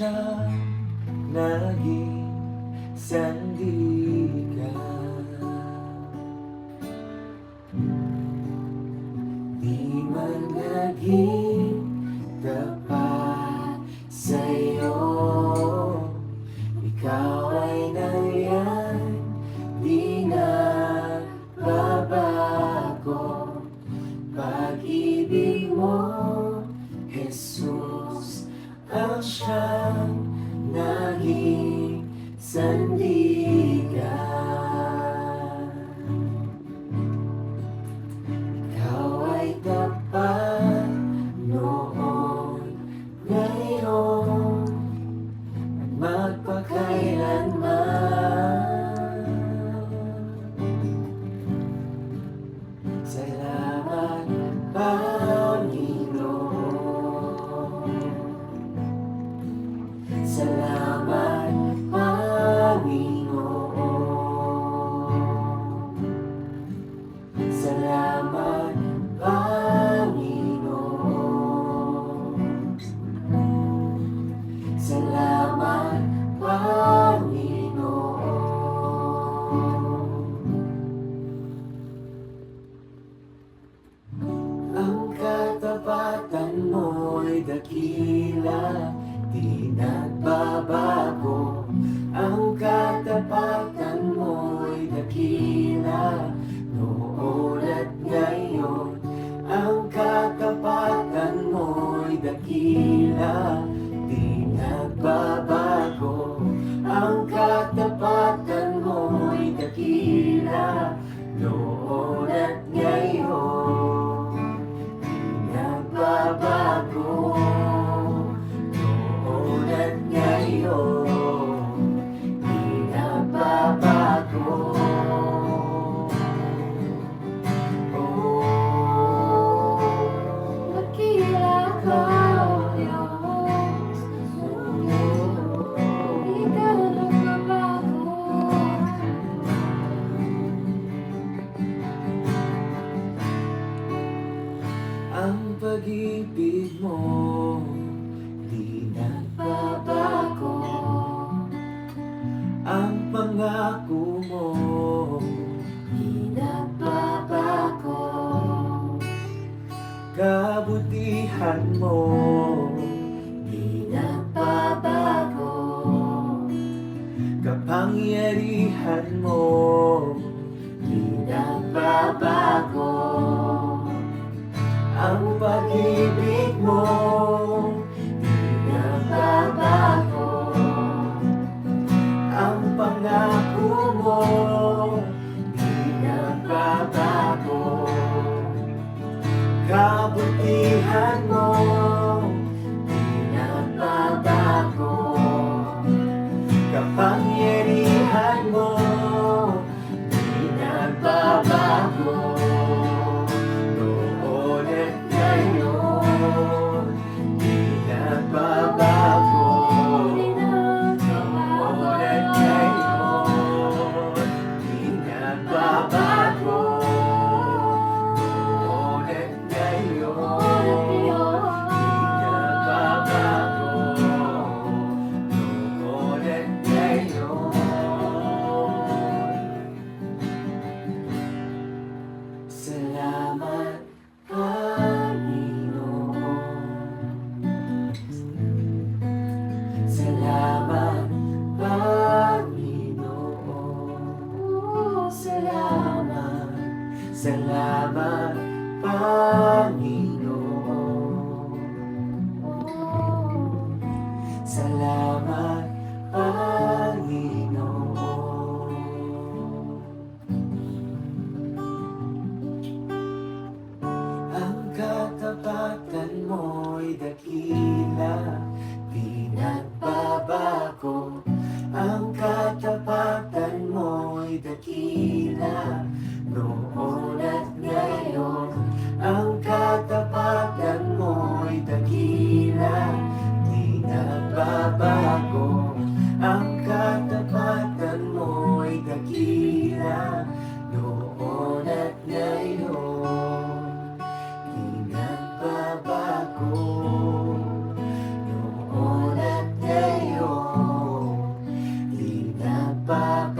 siya naging sandigan. Di man naging naging sandig. ingatan mo'y dakila Di nagbabago ang katapat. pag-ibig mo. Di nagbabago Ang pangako mo. Di nagbabago Kabutihan mo. Di nagbabago Kapangyarihan mo. ang pangako mo. Di nagbabago Kabutihan salamat, Panginoon. Salamat, Panginoon. Ang katapatan mo'y dakila, di. Ang katapatan mo'y dakila. Bye.